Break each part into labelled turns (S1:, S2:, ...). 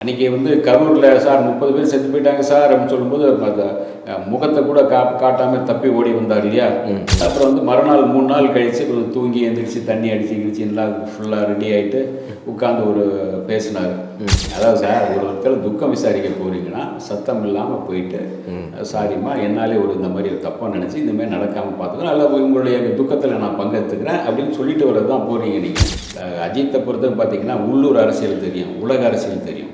S1: அன்றைக்கி வந்து கரூரில் சார் முப்பது பேர் செத்து போயிட்டாங்க சார் அப்படின்னு சொல்லும்போது அந்த முகத்தை கூட கா காட்டாமல் தப்பி ஓடி வந்தார் இல்லையா? அப்புறம் வந்து மறுநாள் மூணு நாள் கழித்து கொஞ்சம் தூங்கி எந்திரிச்சு தண்ணி அடிச்சு கிடிச்சு எல்லாம் ஃபுல்லாக ரெடி ஆகிட்டு உட்காந்து ஒரு பேசினார். அதாவது சார் ஒரு ஒருத்தர் துக்கம் விசாரிக்க போகிறீங்கன்னா சத்தம் இல்லாமல் போயிட்டு சாரிம்மா என்னாலே ஒரு இந்த மாதிரி ஒரு தப்பாக நினச்சி இந்த மாதிரி நடக்காமல் பார்த்துக்கணும். அல்ல உங்களுடைய துக்கத்தில் நான் பங்கெடுத்துக்கிறேன் அப்படின்னு சொல்லிட்டு வரது தான் போகிறீங்க நீங்கள் அஜித்தை பொறுத்த பார்த்தீங்கன்னா உள்ளூர் அரசியல் தெரியும் உலக அரசியல் தெரியும்.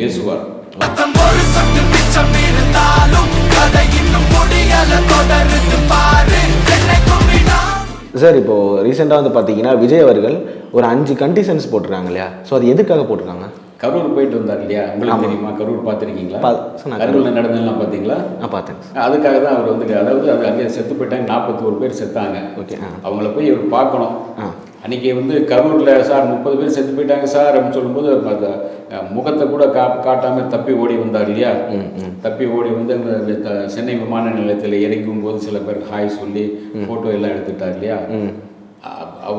S1: பேசுவார்.
S2: சார் இப்போ ரீசெண்டாக வந்து பார்த்தீங்கன்னா விஜய் அவர்கள் ஒரு அஞ்சு கண்டிஷன்ஸ் போட்டிருக்காங்க இல்லையா? ஸோ அது எதுக்காக போட்டிருக்காங்க?
S1: கரூர் போயிட்டு வந்தார் இல்லையா? உங்களுக்கு தெரியுமா? கரூர் பார்த்துருக்கீங்களா. கரூரில் நடந்ததெல்லாம் பார்த்தீங்களா?
S2: நான் பார்த்தேன்
S1: அதுக்காக தான் அவர் வந்து அதாவது அது அங்கே செத்து போயிட்டாங்க. நாற்பத்தோரு பேர் செத்தாங்க.
S2: ஓகே ஆ.
S1: அவங்கள போய் இவர் பார்க்கணும்.
S2: ஆ.
S1: அன்றைக்கி வந்து கரூரில் சார் முப்பது பேர் செத்து போயிட்டாங்க சார் அப்படின்னு சொல்லும்போது அந்த முகத்தை கூட கா காட்டாமல் தப்பி ஓடி வந்தார் இல்லையா? தப்பி ஓடி வந்து அந்த சென்னை விமான நிலையத்தில் இறங்கும் போது சில பேர் ஹாய் சொல்லி ஃபோட்டோ எல்லாம் எடுத்துட்டார் இல்லையா?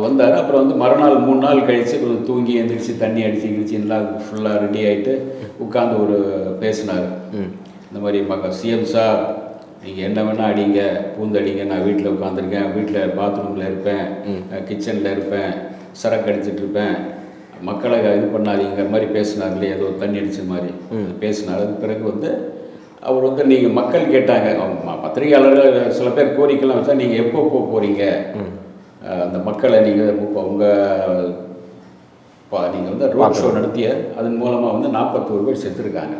S1: வந்தார். அப்புறம் வந்து மறுநாள் மூணு நாள் கழித்து கொஞ்சம் தூங்கி எந்திரிச்சு தண்ணி அடிச்சு கிடிச்சு எல்லாம் ஃபுல்லாக ரெடி ஆகிட்டு உட்காந்து ஒரு பேசினார். இந்த மாதிரி மக்க சிஎம் சார் நீங்கள் என்ன வேணால் அடிங்க பூந்தடிங்க நான் வீட்டில் உட்காந்துருக்கேன் வீட்டில் பாத்ரூமில் இருப்பேன் கிச்சனில் இருப்பேன் சரக்கு அடிச்சிட்டு இருப்பேன். மக்களை இது பண்ணாதீங்கிற மாதிரி பேசினார் இல்லையா ஏதோ தண்ணி அடிச்ச மாதிரி. பேசினார் அதுக்கு பிறகு வந்து அவர் வந்து நீங்கள் மக்கள் கேட்டாங்க பத்திரிகையாளர்கள் சில பேர் கோரிக்கைலாம் வச்சா நீங்கள் எப்போ போக போகிறீங்க அந்த மக்களை நீங்கள் உங்கள் நீங்கள் வந்து ரோட் ஷோ நடத்திய அதன் மூலமாக வந்து நாற்பத்தோரு பேர் செத்துருக்காங்க.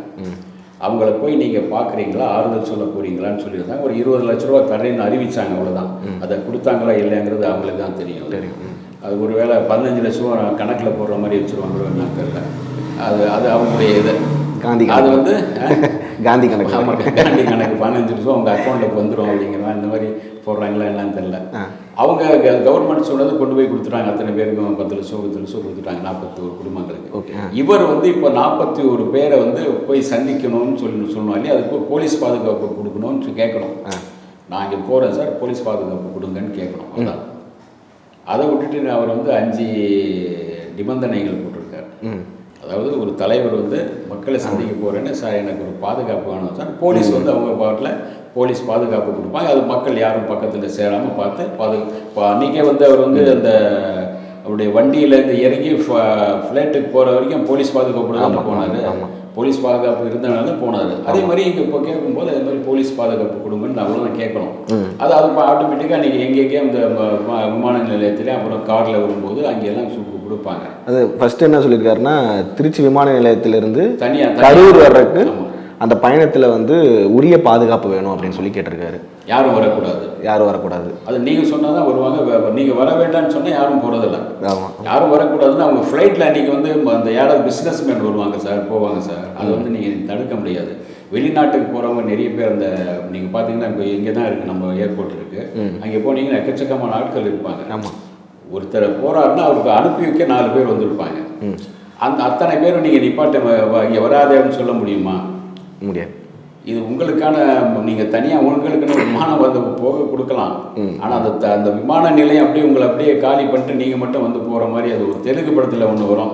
S1: அவங்கள போய் நீங்கள் பார்க்குறீங்களா ஆறுதல் சொல்ல போறீங்களான்னு சொல்லியிருந்தாங்க. ஒரு இருபது லட்ச ரூபா தரேன்னு அறிவிச்சாங்க அவ்வளோதான் அதை கொடுத்தாங்களா இல்லைங்கிறது அவங்களுக்கு தான் தெரியும். அது ஒரு வேளை பதினஞ்சு லட்ச ரூபா கணக்கில் போடுற மாதிரி வச்சுருவாங்களோ என்னன்னு தெரியல. அது அது அவங்களுடைய இது.
S2: காந்தி
S1: அது வந்து
S2: காந்தி கணக்கு.
S1: ஆமாம் காண்டி கணக்கு. பதினஞ்சு லட்சம் உங்கள் அக்கௌண்ட்டில் வந்துடும் அப்படிங்கிற மாதிரி இந்த மாதிரி போடுறாங்களா என்னன்னு தெரியல அவங்க கவர்மெண்ட் சொன்னது கொண்டு போய் கொடுத்துட்டாங்க. அத்தனை பேருக்கும் பத்து லட்சம் பத்து லட்சம் கொடுத்துட்டாங்க. நாற்பத்தி ஒரு குடும்பங்களுக்கு இவர் வந்து இப்போ நாற்பத்தி ஒரு பேரை வந்து போய் சந்திக்கணும்னு சொல்லி சொன்னோம் இல்லையா? அதுக்கு போலீஸ் பாதுகாப்பு கொடுக்கணும்னு கேட்கணும். நான் இங்கே போகிறேன் சார். போலீஸ் பாதுகாப்பு கொடுங்கன்னு கேட்கணும். அதான். அதை விட்டுட்டு அவர் வந்து அஞ்சு நிபந்தனைகள் போட்டிருக்காரு. அதாவது ஒரு தலைவர் வந்து மக்களை சந்திக்க போகிறேன்னு சார் எனக்கு ஒரு பாதுகாப்பு வேணும் சார். போலீஸ் வந்து அவங்க பாட்டில் போலீஸ் பாதுகாப்பு கொடுப்பாங்க. அது மக்கள் யாரும் பக்கத்தில் சேராமல் பார்த்து பாது அன்றைக்கே வந்து அவர் வந்து அந்த அவருடைய வண்டியிலேருந்து இறங்கி ஃப்ளைட்டுக்கு போகிற வரைக்கும் போலீஸ் பாதுகாப்பு தான் போனார். போலீஸ் பாதுகாப்பு இருந்தனால போனார். அதே மாதிரி இங்கே இப்போ கேட்கும்போது அதே மாதிரி போலீஸ் பாதுகாப்பு கொடுங்கன்னு அவ்வளோதான் கேட்கணும். அது அது ஆட்டோமேட்டிக்காக நீங்கள் எங்கெங்கே ம- விமான நிலையத்திலே அப்புறம் காரில் வரும்போது அங்கெல்லாம் கொடுப்பாங்க.
S2: அது ஃபர்ஸ்ட் என்ன சொல்லியிருக்காருன்னா திருச்சி விமான நிலையத்திலிருந்து
S1: தனியா
S2: கரூர் வர்றதுக்கு. அந்த பயணத்தில் வந்து உரிய பாதுகாப்பு வேணும் அப்படின்னு சொல்லி கேட்டிருக்காரு.
S1: யாரும் வரக்கூடாது.
S2: யாரும் வரக்கூடாது.
S1: அது நீங்கள் சொன்னால் தான் வருவாங்க. வே- நீங்க வர வேண்டாம்னு சொன்னால் யாரும் போகிறதில்ல
S2: ஆமாம்
S1: யாரும் வரக்கூடாதுன்னு அவங்க ஃப்ளைட்டில் அன்றைக்கி வந்து அந்த யாராவது பிஸ்னஸ் மேன் வருவாங்க சார் போவாங்க சார். அதை வந்து நீங்கள் தடுக்க முடியாது. வெளிநாட்டுக்கு போகிறவங்க நிறைய பேர் அந்த நீங்கள் பார்த்தீங்கன்னா இப்போ இங்கே தான் இருக்குது நம்ம ஏர்போர்ட் இருக்குது அங்கே போனீங்கன்னா எக்கச்சக்கமான ஆட்கள் இருப்பாங்க.
S2: ஆமாம்
S1: ஒருத்தர் போறாருன்னா அவருக்கு அனுப்பி வைக்க நாலு பேர் வந்திருப்பாங்க. அந்த அத்தனை பேரும் நீங்கள் நிப்பாட்ட இங்கே வராதேன்னு சொல்ல முடியுமா?
S2: முடியாது.
S1: இது உங்களுக்கான நீங்கள் தனியாக உங்களுக்குன்னு விமானம் வந்து போக கொடுக்கலாம். ஆனால் அந்த அந்த விமான நிலையம் அப்படியே உங்களை அப்படியே காலி பண்ணிட்டு நீங்கள் மட்டும் வந்து போகிற மாதிரி அது ஒரு தெலுங்கு படத்தில் ஒன்று வரும்.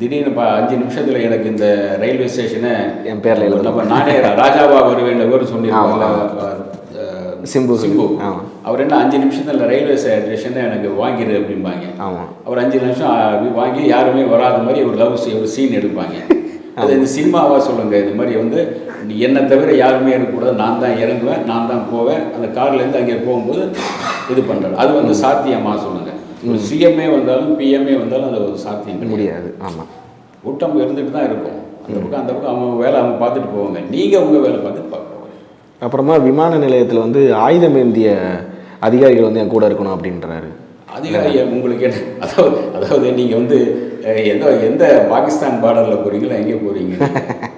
S1: திடீர்னு ப அஞ்சு நிமிஷத்தில் எனக்கு இந்த ரயில்வே ஸ்டேஷனை
S2: என் பேர்ல.
S1: நம்ம நானே ராஜாவா வருவேன் பேர் சொன்னிருப்பாங்க
S2: சிம்பு.
S1: சிம்பு. அவர் என்ன அஞ்சு நிமிஷத்தில் ரயில்வே ஸ்டேஷனை எனக்கு வாங்கிடு அப்படிம்பாங்க. அவர் அஞ்சு நிமிஷம் வாங்கி யாருமே வராத மாதிரி ஒரு லவ் ஒரு சீன் எடுப்பாங்க. அது இந்த சினிமாவா சொல்லுங்க. இது மாதிரி வந்து என்னை தவிர யாருமே இருக்கக்கூடாது நான் தான் இறங்குவேன் நான் தான் போவேன். அந்த கார்லேருந்து அங்கே போகும்போது இது பண்ணுறது அது வந்து சாத்தியமா சொல்லுங்க. ஒரு சிஎம்ஏ வந்தாலும் பிஎம்ஏ வந்தாலும் அது ஒரு சாத்தியம்.
S2: முடியாது. ஆமாம்
S1: கூட்டம் இருந்துட்டு தான் இருக்கும். அந்த பக்கம் அந்த பக்கம் அவங்க வேலை அவங்க பார்த்துட்டு போவாங்க. நீங்கள் உங்கள் வேலை பார்த்துட்டு பார்க்க
S2: அப்புறமா விமான நிலையத்தில் வந்து ஆயுதம் ஏந்திய அதிகாரிகள் வந்து என் கூட இருக்கணும் அப்படின்றாரு.
S1: அதிகாரி உங்களுக்கு என்ன? அதாவது அதாவது நீங்கள் வந்து எந்த எந்த பாகிஸ்தான் பார்டரில் போகிறீங்களா எங்கே போகிறீங்க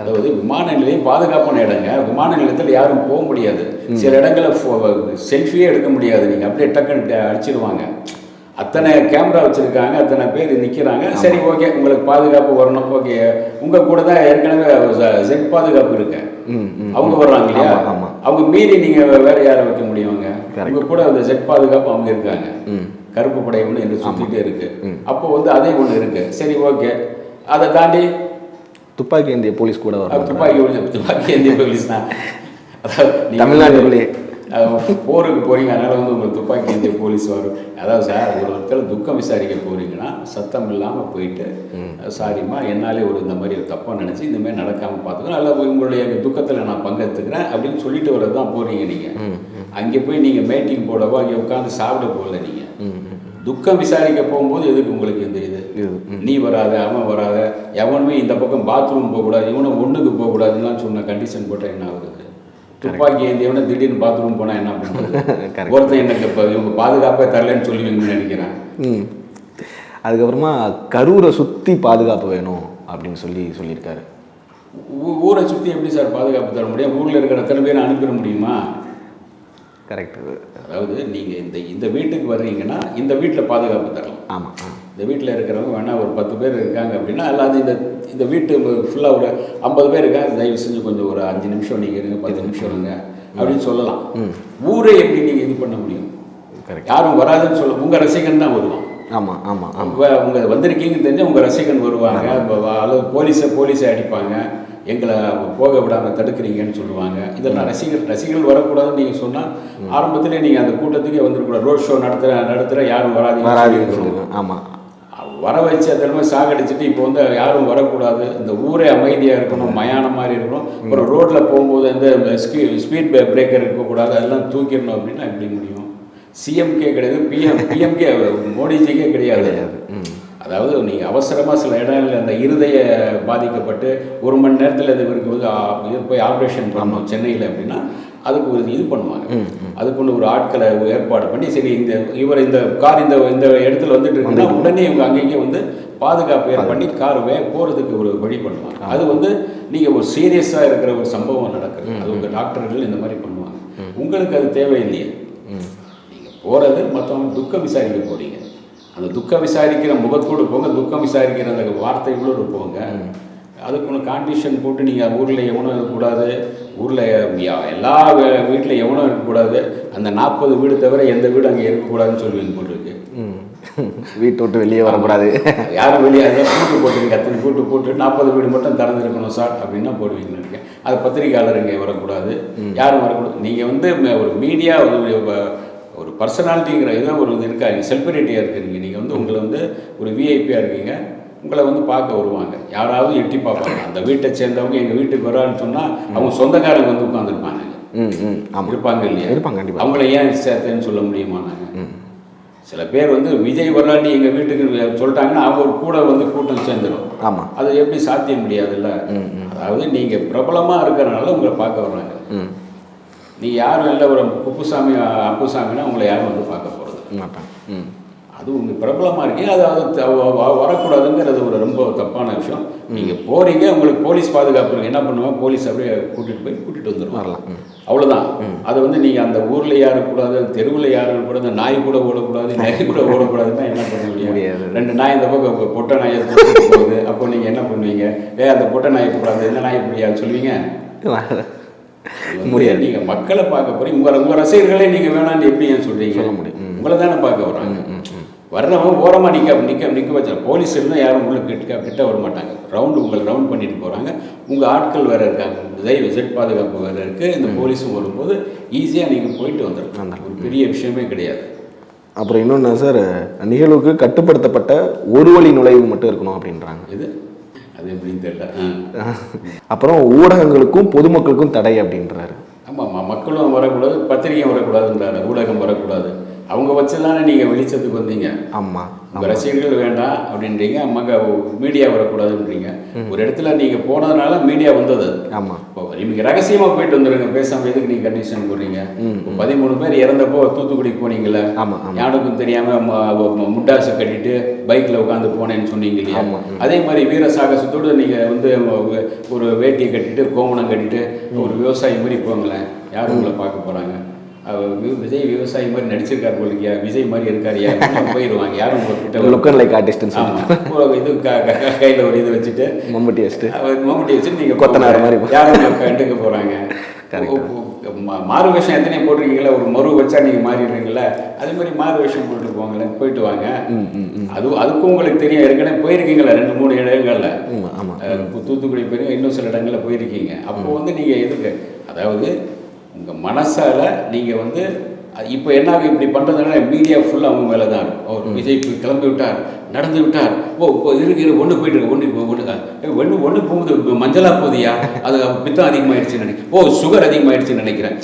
S1: அதாவது விமான நிலையம் பாதுகாப்பான இடங்க. விமான நிலையத்தில் யாரும் போக முடியாது. சில இடங்களில் செல்ஃபியே எடுக்க முடியாது. நீங்கள் அப்படியே டக்குன்னு அடிச்சிடுவாங்க அத்தனை கேமரா வச்சுருக்காங்க அத்தனை பேர் நிற்கிறாங்க சரி ஓகே உங்களுக்கு பாதுகாப்பு வரணும். ஓகே உங்கள் கூட தான் ஏற்கனவே செட் பாதுகாப்பு இருக்கு. அவங்க வர்றாங்க இல்லையா. அவங்க மீறி நீங்க வேற யாரை வைக்க முடியுங்க உங்க கூட அந்த செட் பாதுகாப்பு அவங்க இருக்காங்க.
S2: ம்.
S1: கருப்பு படை ஒன்று என்ன சுத்திட்டே இருக்கு. அப்போ வந்து அதே ஒன்று இருக்கு. சரி ஓகே. அதை தாண்டி
S2: துப்பாக்கி ஏந்திய போலீஸ் கூட வரும்
S1: துப்பாக்கி துப்பாக்கி ஏந்திய போலீஸ் தான் அதாவது நீங்க
S2: தமிழ்நாட்டுக்குள்ளேயே.
S1: போருக்கு போறீங்க அதனால வந்து உங்களுக்கு துப்பாக்கி ஏந்திய போலீஸ் வரும். அதாவது சார் ஒரு ஒருத்தர் துக்கம் விசாரிக்க போறீங்கன்னா சத்தம் இல்லாமல் போயிட்டு சாரிம்மா என்னாலே ஒரு இந்த மாதிரி ஒரு தப்பாக நினச்சி இந்த மாதிரி நடக்காமல் பார்த்துக்கணும். அல்ல உங்களுடைய துக்கத்தில் நான் பங்கெடுத்துக்கிறேன் அப்படின்னு சொல்லிட்டு வரது தான் போறீங்க நீங்கள் அங்கே போய் நீங்கள் மீட்டிங் போடவோ அங்கே உட்காந்து சாப்பிட போகல நீங்கள் துக்கம் விசாரிக்க போகும்போது எதுக்கு உங்களுக்கு இந்த இது? நீ வராத அவன் வராத எவனுமே இந்த பக்கம் பாத்ரூம் போகக்கூடாது இவனும் ஒன்றுக்கு போகக்கூடாதுன்னு சொன்ன கண்டிஷன் போட்டால் என்ன ஆகுது? துப்பாக்கி ஏந்தியவன திடீர்னு பாத்ரூம் போனால் என்ன பண்ணுறது. ஒருத்தன் எனக்கு இப்போ இவங்க பாதுகாப்பே தரலன்னு சொல்லுவீங்கன்னு நினைக்கிறேன்.
S2: அதுக்கப்புறமா கரூரை சுற்றி பாதுகாப்பு வேணும் அப்படின்னு சொல்லி சொல்லியிருக்காரு.
S1: ஊரை சுற்றி எப்படி சார் பாதுகாப்பு தர முடியும்? ஊரில் இருக்கிற அத்தனை பேரை அனுப்பிட முடியுமா?
S2: கரெக்ட்
S1: அதாவது நீங்கள் இந்த இந்த வீட்டுக்கு வர்றீங்கன்னா இந்த வீட்டில் பாதுகாப்பு தரலாம்.
S2: ஆமாம்
S1: இந்த வீட்டில் இருக்கிறவங்க வேணா ஒரு பத்து பேர் இருக்காங்க அப்படின்னா அல்லாது இந்த இந்த வீட்டு ஃபுல்லாக ஒரு ஐம்பது பேர் இருக்காங்க தயவு செஞ்சு கொஞ்சம் ஒரு அஞ்சு நிமிஷம் நீங்கள் இருங்க பத்து நிமிஷம் இருங்க அப்படின்னு சொல்லலாம். ஊரே எப்படி நீங்கள் இது பண்ண முடியும்?
S2: கரெக்ட்
S1: யாரும் வராதுன்னு சொல்ல உங்கள் ரசிகன் தான் வருவான்.
S2: ஆமாம் ஆமாம் ஆமாம்
S1: உங்க உங்க வந்திருக்கீங்கன்னு தெரிஞ்சு உங்கள் ரசிகன் வருவாங்க. போலீஸை போலீஸை அடிப்பாங்க. எங்களை போக விடாமல் தடுக்கிறீங்கன்னு சொல்லுவாங்க. இதெல்லாம் ரசிகர் ரசிகர்கள் வரக்கூடாதுன்னு நீங்கள் சொன்னால் ஆரம்பத்திலே நீங்கள் அந்த கூட்டத்துக்கே வந்துருக்கூடாது ரோட் ஷோ நடத்துகிற நடத்துகிற யாரும்.
S2: சொல்லுங்க ஆமாம்
S1: வர வச்சு அதில் சாகடிச்சிட்டு இப்போ வந்து யாரும் வரக்கூடாது. இந்த ஊரே அமைதியாக இருக்கணும் மயானம் மாதிரி இருக்கணும். அப்புறம் ரோட்டில் போகும்போது எந்த ஸ்பீட் பிரேக்கர் இருக்கக்கூடாது. அதெல்லாம் தூக்கிடணும் அப்படின்னா எப்படி முடியும்? சிஎம்கே கிடையாது பிஎம் பிஎம்கே மோடிஜிக்கே கிடையாது. அதாவது நீங்கள் அவசரமாக சில இடங்களில் அந்த இருதய பாதிக்கப்பட்டு ஒரு மணி நேரத்தில் இது இது போய் ஆப்ரேஷன் பண்ணணும் சென்னையில் அப்படின்னா அதுக்கு ஒரு இது பண்ணுவாங்க. அதுக்குள்ள ஒரு ஆட்களை ஏற்பாடு பண்ணி சரி இந்த இவர் இந்த கார் இந்த இந்த இடத்துல வந்துட்டு இருக்குன்னா உடனே இவங்க அங்கங்கே வந்து பாதுகாப்பு பண்ணி கார் வே போகிறதுக்கு ஒரு வழி பண்ணுவாங்க. அது வந்து நீங்கள் ஒரு சீரியஸாக இருக்கிற ஒரு சம்பவம் நடக்குது. அது உங்கள் டாக்டர்கள் இந்த மாதிரி பண்ணுவாங்க. உங்களுக்கு அது தேவையில்லையே. நீங்கள் போகிறது மற்றவங்க துக்கம் விசாரிக்க போறீங்க. அந்த துக்கம் விசாரிக்கிற முகத்தோடு போங்க துக்கம் விசாரிக்கிற அந்த வார்த்தைகளோடு போங்க. அதுக்கு ஒன்று காண்டிஷன் போட்டு நீங்கள் ஊரில் எவனும் இருக்கக்கூடாது ஊரில் எல்லா வீட்டில் எவனும் இருக்கக்கூடாது அந்த நாற்பது வீடு தவிர எந்த வீடு அங்கே இருக்கக்கூடாதுன்னு இருக்கு
S2: ம். வீட்டை விட்டு வெளியே வரக்கூடாது.
S1: யாரும் வெளியே பூட்டு போட்டுருங்க அத்தனை பூட்டு போட்டு நாற்பது வீடு மட்டும் திறந்துருக்கணும் சார் அப்படின்னா போடுவீங்கன்னு இருக்கேன் அது பத்திரிகையாளர் இங்கே வரக்கூடாது. யாரும் வரக்கூடாது. நீங்கள் வந்து ஒரு மீடியா ஒரு ஒரு பர்சனாலிட்டிங்கிற இதை ஒரு இது இருக்காங்க செலிபிரிட்டியாக இருக்கிறீங்க. நீங்கள் வந்து உங்களை வந்து ஒரு விஐபியாக இருக்கீங்க. உங்களை வந்து பார்க்க வருவாங்க. யாராவது எட்டி பார்ப்பாங்க. அந்த வீட்டை சேர்ந்தவங்க எங்கள் வீட்டுக்கு வரான்னு சொன்னால் அவங்க சொந்தக்காரங்க வந்து உட்காந்துருப்பாங்க
S2: ம் ம். ஆமாம்
S1: இருப்பாங்க இல்லையா?
S2: இருப்பாங்க, கண்டிப்பா.
S1: அவங்கள ஏன் சேர்த்தேன்னு சொல்ல முடியுமா நாங்கள் சில பேர் வந்து விஜய் வராட்டி எங்கள் வீட்டுக்கு சொல்லிட்டாங்கன்னா அவங்க ஒரு கூட வந்து கூட்டம் சேர்ந்துடும்
S2: ஆமாம்
S1: அது எப்படி சாத்தியம் முடியாதுல்ல? அதாவது நீங்கள் பிரபலமாக இருக்கிறனால உங்களை பார்க்க வர்றாங்க.
S2: ம்.
S1: நீ யாரும் இல்லை ஒரு குப்புசாமி அப்புசாமினா உங்களை யாரும் வந்து பார்க்க போகிறது
S2: மாட்டேன் ம்.
S1: அது உங்கள் பிரபலமாக இருக்கீங்க அது அது வரக்கூடாதுங்கிறது ஒரு ரொம்ப தப்பான விஷயம். நீங்கள் போறீங்க உங்களுக்கு போலீஸ் பாதுகாப்பு இருக்கு என்ன பண்ணுவாங்க போலீஸ் அப்படியே கூட்டிகிட்டு போய் கூட்டிகிட்டு வந்துடுவாங்க
S2: வரலாம்.
S1: அவ்வளோதான் அது வந்து நீங்கள் அந்த ஊரில் யாரும் கூடாது தெருவில் யாரும் கூடாது நாய் கூட ஓடக்கூடாது நாய் கூட ஓடக்கூடாதுன்னா என்ன பண்ண முடியும்?
S2: முடியாது.
S1: ரெண்டு நாய் இந்த பக்கம் இப்போ பொட்டை நாயை போகுது. அப்போ நீங்கள் என்ன பண்ணுவீங்க? ஏ அந்த பொட்டை நாயை கூடாது இந்த நாய் இப்படியான்னு சொல்லுவீங்க? முடியாது. நீங்கள் மக்களை பார்க்க போறீங்க. உங்கள் உங்கள் ரசிகர்களே நீங்கள் வேணான்னு எப்படி ஏன் சொல்றீங்க?
S2: சொல்ல முடியும்.
S1: உங்களை தானே பார்க்க வர்றாங்க வர்றவங்க ஓரமாக நிற்க நிற்க நிற்க வச்சா போலீஸ் இருந்தால் யாரும் உள்ள கிட்ட கிட்ட வர மாட்டாங்க. ரவுண்டு உங்களை ரவுண்ட் பண்ணிட்டு போகிறாங்க உங்கள் ஆட்கள் வேறு இருக்காங்க. தயவு விசட் பாதுகாப்பு வேறு இருக்குது இந்த போலீஸும் வரும்போது ஈஸியாக நீங்கள் போயிட்டு வந்துடலாம் ஒரு பெரிய விஷயமே கிடையாது.
S2: அப்புறம் இன்னொன்று சார் நிகழ்வுக்கு கட்டுப்படுத்தப்பட்ட ஒரு வழி நுழைவு மட்டும் இருக்கணும் அப்படின்றாங்க.
S1: இது அது எப்படின்னு தெரியல.
S2: அப்புறம் ஊடகங்களுக்கும் பொதுமக்களுக்கும் தடை அப்படின்றாரு.
S1: ஆமாம் மக்களும் வரக்கூடாது பத்திரிகையும் வரக்கூடாதுன்றாரு. ஊடகம் வரக்கூடாது. அவங்க வச்சு தானே நீங்கள் வெளிச்சத்துக்கு வந்தீங்க.
S2: ஆமாம்
S1: உங்கள் ரசிகர்கள் வேண்டாம் அப்படின்றீங்க மக மீடியா வரக்கூடாதுன்றீங்க. ஒரு இடத்துல நீங்கள் போனதுனால மீடியா வந்தது. அது.
S2: ஆமாம்
S1: இப்போ நீங்கள் ரகசியமாக போயிட்டு வந்துடுங்க பேசாமல் எதுக்கு நீங்கள் கண்டிஷன் போடுறீங்க? பதிமூணு பேர் இறந்தப்போ தூத்துக்குடி போனீங்களே
S2: ஆமாம்
S1: யாருக்கும் தெரியாமல் முட்டாசை கட்டிட்டு பைக்கில் உட்காந்து போனேன்னு சொன்னீங்க இல்லையா. அதே மாதிரி வீர சாகசத்தோடு நீங்கள் வந்து ஒரு வேட்டியை கட்டிட்டு கோமணம் கட்டிட்டு ஒரு விவசாயி மாதிரி போங்களேன். யாரும் உங்களை பார்க்க போகிறாங்க விஜய் விவசாயி மாதிரி நடிச்சிருக்காரு போலியா விஜய் மாதிரி இருக்காருயா போயிடுவாங்க யாரும் உங்ககிட்ட
S2: லுக் அண்ட் லைக் ஆர்டிஸ்ட்னு
S1: ஆமா.
S2: சொல்லுவாங்க
S1: ஒரு இது கையில ஒரு இது வச்சுட்டு
S2: மம்பட்டி வச்சுட்டு.
S1: அவர் மம்முட்டி வச்சுட்டு நீங்க
S2: கொத்தனார். மாதிரி.
S1: யாரும் கண்டுக்க மா- மாறு வேஷம் எத்தனை போட்டிருக்கீங்களா ஒரு மறு வச்சா நீங்கள் மாறிடுறீங்களா அதே மாதிரி மாறு வேஷம் போட்டு போங்களேன் போயிட்டு வாங்க. அது அதுக்கும் உங்களுக்கு தெரியும். ஏற்கனவே போயிருக்கீங்களா ரெண்டு மூணு இடங்கள்ல.
S2: ஆமாம் ஆமாம்
S1: தூத்துக்குடி போய் இன்னும் சில இடங்களில் போயிருக்கீங்க. அப்போ வந்து நீங்கள் எதுக்கு? அதாவது உங்கள் மனசால நீங்கள் வந்து இப்போ என்ன இப்படி பண்ணுறதுனால மீடியா ஃபுல்லாக அவங்க மேலே தான் இருக்கும் அவர் விஜய் கிளம்பி விட்டார் நடந்து விட்டார். ஓ இப்போ இருக்கு இரு ஒன்று போயிட்டு இருக்கு ஒன்று ஒன்று ஒன்று ஒன்று போகுது மஞ்சளா போகுதியா? அது பித்தம் அதிகமாகிடுச்சுன்னு நினைக்கிறேன். ஓ சுகர் அதிகமாகிடுச்சுன்னு நினைக்கிறேன்.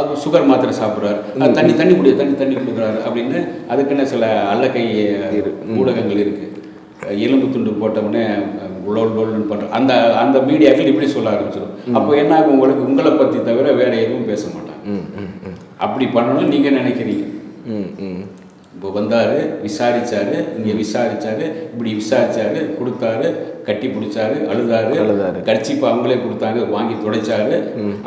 S1: அது சுகர் மாத்திரை சாப்பிட்றாரு. தண்ணி தண்ணி குடி தண்ணி தண்ணி கொடுக்குறாரு அப்படின்னு அதுக்குன்னு சில அல்லக்கை ஊடகங்கள் இருக்குது எலும்பு துண்டு போட்டவுடனே லோல் லோல்னு பண்ணுற அந்த அந்த மீடியாக்கள் இப்படி சொல்ல ஆரம்பிச்சிடும் அப்போ என்ன ஆகும் உங்களுக்கு உங்களை பற்றி தவிர வேற எதுவும் பேச மாட்டாங்க. அப்படி பண்ணணும்னு நீங்கள் நினைக்கிறீங்க.
S2: ம் ம்.
S1: இப்போ வந்தார் விசாரிச்சாரு இங்கே விசாரிச்சாரு இப்படி விசாரிச்சாரு கொடுத்தாரு கட்டி பிடிச்சாரு அழுதாரு
S2: அழுதாரு.
S1: கர்ச்சிப்பு அவங்களே கொடுத்தாங்க வாங்கி துடைச்சாரு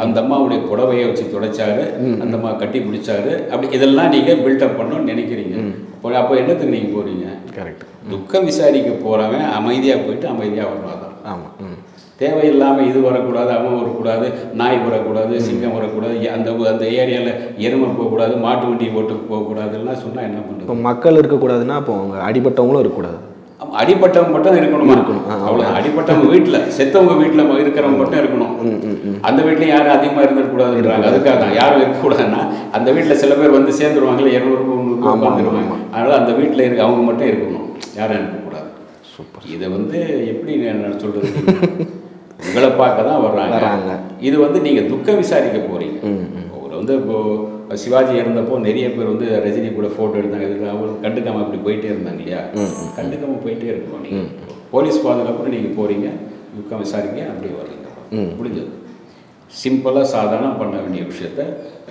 S1: அந்த அம்மாவுடைய புடவையை வச்சு துடைச்சாரு அந்த அம்மா கட்டி பிடிச்சாரு அப்படி இதெல்லாம் நீங்கள் பில்டப் பண்ணணும்னு நினைக்கிறீங்க. அப்போ அப்போ என்னத்துக்கு நீங்கள் போறீங்க?
S2: கரெக்ட்
S1: துக்கம் விசாரிக்க போகிறவன் அமைதியாக போயிட்டு அமைதியாக வரணும்
S2: ஆமாம் ம்.
S1: தேவையில்லாமல் இது வரக்கூடாது அவன் வரக்கூடாது நாய் வரக்கூடாது சிங்கம் வரக்கூடாது அந்த அந்த ஏரியாவில் எருமை போகக்கூடாது மாட்டு வண்டி ஓட்டு போகக்கூடாதுலாம் சொன்னால் என்ன
S2: இப்போ
S1: பண்ணுறது
S2: மக்கள் இருக்கக்கூடாதுன்னா அப்போ அவங்க அடிபட்டவங்களும் இருக்கக்கூடாது.
S1: அடிப்பட்டவங்க மட்டும் இருக்கணுமா?
S2: இருக்கணும்.
S1: அவ்வளோ அடிப்பட்டவங்க வீட்டில் செத்தவங்க வீட்டில் இருக்கிறவங்க மட்டும் இருக்கணும். அந்த வீட்லையும் யாரும் அதிகமாக இருந்துடக்கூடாதுன்றாங்க. அதுக்காக தான் யாரும் இருக்கக்கூடாதுன்னா அந்த வீட்டில் சில பேர் வந்து சேர்ந்துருவாங்களே இரநூறு
S2: ஆமா.
S1: அதனால் அந்த வீட்டில் இருக்க அவங்க மட்டும் இருக்கணும். யாரும் இருக்கக்கூடாது
S2: சூப்பர்
S1: இதை வந்து எப்படி நான் சொல்றது? உங்களை பார்க்க தான் வர்றாங்க. இது வந்து நீங்க துக்கம் விசாரிக்க போறீங்க. ஒரு வந்து இப்போ சிவாஜி இறந்தப்போ நிறைய பேர் வந்து ரஜினி கூட ஃபோட்டோ எடுத்தாங்க. இதுக்கு அவங்க கண்டுக்காம அப்படி போயிட்டே இருந்தாங்க இல்லையா? கண்டுக்காம போயிட்டே இருக்கணும் நீங்க. போலீஸ் பாதுகாப்பு நீங்க போறீங்க. துக்கம் விசாரிக்க அப்படியே வர்றீங்க. முடிஞ்சது. சிம்பிளாக சாதாரண பண்ண வேண்டிய விஷயத்த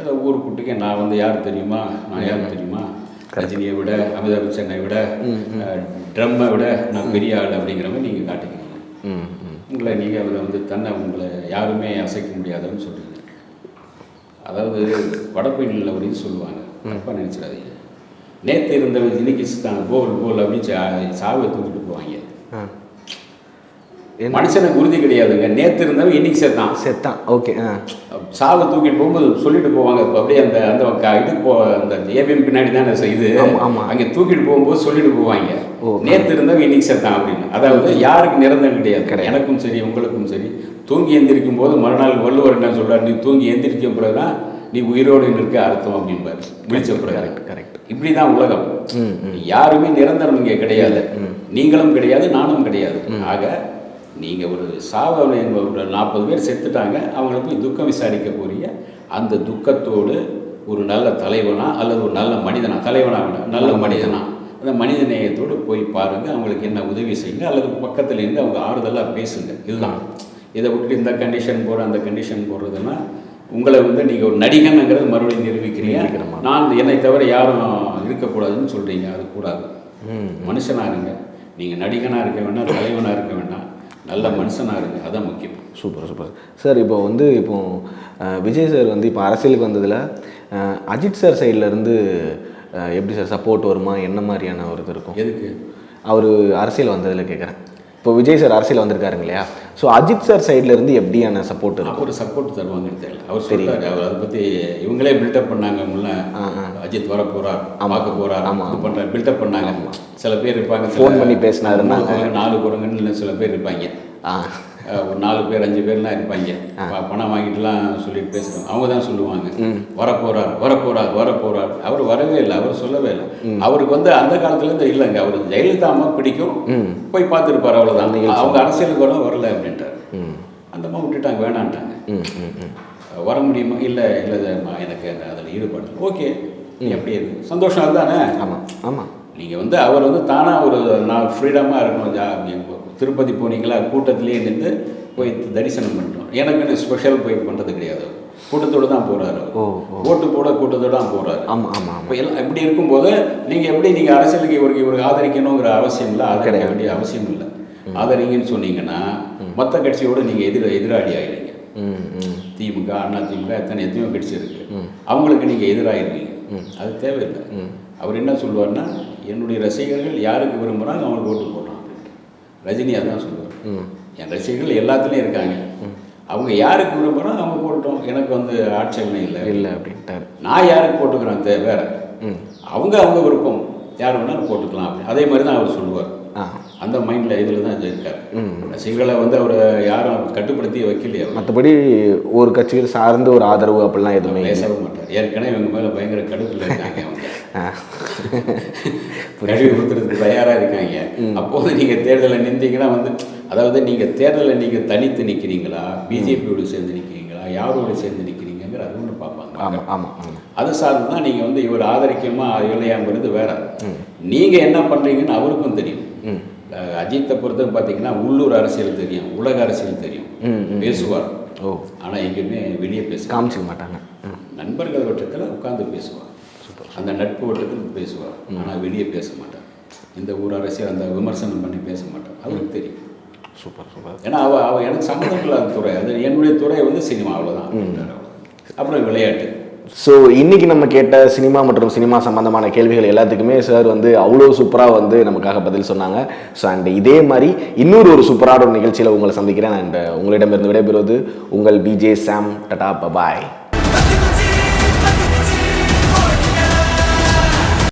S1: ஏதோ ஊர் குட்டிக்கு நான் வந்து யார் தெரியுமா? நான் யார் தெரியுமா? ரஜினியை விட அமிதாப் பச்சனை விட ட்ரம்மை விட நான் பெரிய ஆள் அப்படிங்கிற மாதிரி நீங்கள்
S2: ம்
S1: உங்களை நீங்கள் அதில் வந்து தன்னை உங்களை யாருமே அசைக்க முடியாதுன்னு சொல்கிறீங்க அதாவது ஒரு இது சொல்லுவாங்க. தப்பாக நினச்சிடாதீங்க. நேற்று இருந்தவன் இன்னைக்கு தான் போல் போல் அப்படின்னு சாவை தூக்கிட்டு போவாங்க. மனுஷனுக்கு உறுதி கிடையாதுங்க. நேற்று இருந்தவன் இன்னைக்கு செத்தான்.
S2: செத்தான். ஓகே
S1: சாவை தூக்கிட்டு போகும்போது சொல்லிட்டு போவாங்க. இப்போ அப்படியே அந்த அந்த இது போ அந்த ஏபிஎம் பின்னாடி தானே இது. அங்கே தூக்கிட்டு போகும்போது சொல்லிட்டு போவாங்க. நேற்று இருந்தவங்க இன்னைக்கு செத்தான் அப்படின்னு. அதாவது யாருக்கு நிரந்தரம் கிடையாது.
S2: கிடையாது.
S1: எனக்கும் சரி உங்களுக்கும் சரி. தூங்கி எந்திரிக்கும் போது மறுநாள் வள்ளுவர் என்ன சொல்றாரு? நீ தூங்கி எந்திரிக்கும் பிறகுதான் நீ உயிரோடு இருக்க அர்த்தம் அப்படின்பாரு விழிச்ச பிறகு.
S2: Correct correct.
S1: இப்படி தான் உலகம் யாருமே நிரந்தரம் இங்கே கிடையாது. நீங்களும் கிடையாது நானும் கிடையாது. ஆக நீங்கள் ஒரு சாவை ஒரு நாற்பது பேர் செத்துட்டாங்க அவங்கள போய் துக்கம் விசாரிக்க போறீங்க அந்த துக்கத்தோடு ஒரு நல்ல தலைவனா அல்லது ஒரு நல்ல மனிதனா தலைவனா விட நல்ல மனிதனா. அந்த மனித நேயத்தோடு போய் பாருங்க அவங்களுக்கு என்ன உதவி செய்யுங்க அல்லது பக்கத்துல இருந்து அவங்க ஆறுதலாக பேசுங்க. இதுதான். இதை விட்டுட்டு இந்த கண்டிஷன் போடுற அந்த கண்டிஷன் போடுறதுன்னா உங்களை வந்து நீங்கள் ஒரு நடிகனுங்கிறது மறுபடியும் நிரூபிக்கிறீங்க? நான் என்னை தவிர யாரும் இருக்கக்கூடாதுன்னு சொல்கிறீங்க அது கூடாது. மனுஷனாக இருங்க. நீங்கள் நடிகனாக இருக்க வேண்டாம் தலைவனாக இருக்க வேண்டாம். நல்ல மனுஷனாக இருங்க அதான் முக்கியம்.
S2: Super super. சார் இப்போ வந்து இப்போ விஜய் சார் வந்து இப்போ அரசியலுக்கு வந்ததில் அஜித் சார் சைட்லேருந்து எப்படி சார் சப்போர்ட் வருமா? என்ன மாதிரியான ஒரு இது இருக்கும்?
S1: எதுக்கு?
S2: அவர் அரசியல் வந்ததில் கேட்குறேன் இப்போ விஜய் சார் அரசியல் வந்திருக்காருங்க இல்லையா? ஸோ அஜித் சார் சைட்லேருந்து எப்படியான சப்போர்ட் இருக்கும்?
S1: அவர் சப்போர்ட் தருவாங்கன்னு தெரியல. அவர் சொல்றாரு அவர் அதை பற்றி இவங்களே பில்டப் பண்ணாங்க முன்ன. அஜித் வர போறார் பார்க்க போறார்
S2: ஆமா,
S1: இது பண்ணுறாரு பில்டப் பண்ணாங்க. சில பேர் இருப்பாங்க
S2: Phone பண்ணி.
S1: மூணு குரங்கு, நாலு குரங்குன்னு சில பேர் இருப்பாங்க. ஒரு நாலு பேர் அஞ்சு பேர்லாம் இருப்பாங்க. பணம் வாங்கிட்டுலாம் சொல்லிட்டு பேசுகிறாங்க அவங்க தான் சொல்லுவாங்க. வரப்போறார் வரப்போறார் வரப்போறார். அவர் வரவே இல்லை அவர் சொல்லவே இல்லை. அவருக்கு வந்து அந்த காலத்துல இருந்து இல்லைங்க. அவர் ஜெயலலிதா அம்மா பிடிக்கும்.
S2: ம்.
S1: போய் பார்த்துருப்பார் அவ்வளோதான் அவங்க அரசியலுக்கு வர வரல அப்படின்ட்டார். அந்த அம்மா விட்டுட்டாங்க வேணான்ட்டாங்க. வர முடியுமா? இல்லை இல்லை எனக்கு அதில் ஈடுபாடு ஓகே. நீ எப்படி இருக்கு? சந்தோஷம் அதுதானே?
S2: ஆமாம் ஆமாம்
S1: நீங்கள் வந்து அவர் வந்து தானாக ஒரு நான் ஃப்ரீடமாக இருக்கணும் ஜா திருப்பதி போனீங்களா கூட்டத்திலேயே நின்று போய் தரிசனம் பண்ணிட்டோம் எனக்குன்னு ஸ்பெஷல் போய் பண்ணுறது கிடையாது. கூட்டத்தோடு தான் போகிறாரு
S2: ஓ,
S1: ஓட்டு போட கூட்டத்தோடு தான் போகிறாரு
S2: ஆமாம் ஆமாம்
S1: இப்போ எல்லாம் இப்படி இருக்கும்போது நீங்கள் எப்படி நீங்கள் அரசியலுக்கு இவருக்கு இவருக்கு ஆதரிக்கணுங்கிற அவசியம் இல்லை ஆதரிக்க வேண்டிய அவசியம் இல்லை. ஆதரிங்கன்னு சொன்னீங்கன்னா மற்ற கட்சியோடு நீங்கள் எதிர எதிராளி
S2: ம்
S1: திமுக அண்ணா திமுக எத்தனை எத்தனையோ கட்சி இருக்கு. அவங்களுக்கு நீங்கள் எதிராகிருவீங்க அது தேவையில்லை. அவர் என்ன சொல்லுவார்னா என்னுடைய ரசிகர்கள் யாருக்கு விரும்புகிறாங்க அவங்களுக்கு ஓட்டு போடுறான் ரஜினி அதான் சொல்லுவார்.
S2: ம்.
S1: என் ரசிகர்கள் எல்லாத்துலேயும் இருக்காங்க. அவங்க யாருக்கு விரும்புகிறோம் அவங்க போட்டோம் எனக்கு வந்து ஆட்சேபனை இல்லை.
S2: இல்லை அப்படின்ட்டாரு.
S1: நான் யாருக்கு போட்டுக்கிறேன் தே வேற. அவங்க அவங்க விருப்பம். யார் வேணாலும் போட்டுக்கலாம் அப்படி அதே மாதிரி தான் அவர் சொல்லுவார். அந்த மைண்டில் இதில் தான் இருக்கார் ரசிகர்களை வந்து அவர் யாரும் கட்டுப்படுத்தி வைக்கலையே
S2: மற்றபடி ஒரு கட்சியில் சார்ந்து ஒரு ஆதரவு அப்படிலாம் எதுவுமே.
S1: பேசவே மாட்டார். ஏற்கனவே இவங்க மேலே பயங்கர கடுப்பில் இருக்காங்க. கழுவி ஊத்துறதுக்கு தயாராக இருக்காங்க. அப்போது நீங்கள் தேர்தலில் நின்றீங்கன்னா வந்து அதாவது நீங்கள் தேர்தலில் நீங்கள் தனித்து நிற்கிறீங்களா பிஜேபியோடு சேர்ந்து நிற்கிறீங்களா யாரோடு சேர்ந்து நிற்கிறீங்கிற அது ஒன்று பார்ப்பாங்க.
S2: ஆமாம் ஆமாம்
S1: அது சார்ந்து தான் நீங்கள் வந்து இவர் ஆதரிக்கமா இல்லையாங்கிறது வேற. நீங்கள் என்ன பண்ணுறீங்கன்னு அவருக்கும் தெரியும். அஜித்தை பொறுத்த பார்த்தீங்கன்னா உள்ளூர் அரசியல் தெரியும் உலக அரசியல் தெரியும். பேசுவார்.
S2: ஓ.
S1: ஆனால் எங்கேயுமே வெளியே பேச
S2: காமிச்சிக்க மாட்டாங்க.
S1: நண்பர்கள் வட்டத்தில் உட்கார்ந்து பேசுவார். அந்த நட்பு வட்டத்தில் பேசுவார் ஆனால் வெளியே பேச மாட்டார் இந்த ஊர் அரசியல் அந்த விமர்சனம் பண்ணி பேச மாட்டார் அவருக்கு தெரியும்.
S2: Super super.
S1: ஏன்னா அவ அவ எனக்கு சம்மந்தம் இல்லாத துறை. அது என்னுடைய துறை வந்து சினிமா அவ்வளோதான். அப்புறம் விளையாட்டு.
S2: ஸோ இன்னைக்கு நம்ம கேட்ட சினிமா மற்றும் சினிமா சம்பந்தமான கேள்விகள் எல்லாத்துக்குமே சார் வந்து அவ்வளோ சூப்பராக வந்து நமக்காக பதில் சொன்னாங்க. ஸோ அண்ட் இதே மாதிரி இன்னொரு ஒரு சூப்பரான ஒரு நிகழ்ச்சியில் உங்களை சந்திக்கிறேன். அண்ட் உங்களிடமிருந்து விடைபெறுவது உங்கள் பிஜே சாம் டடா பபாய்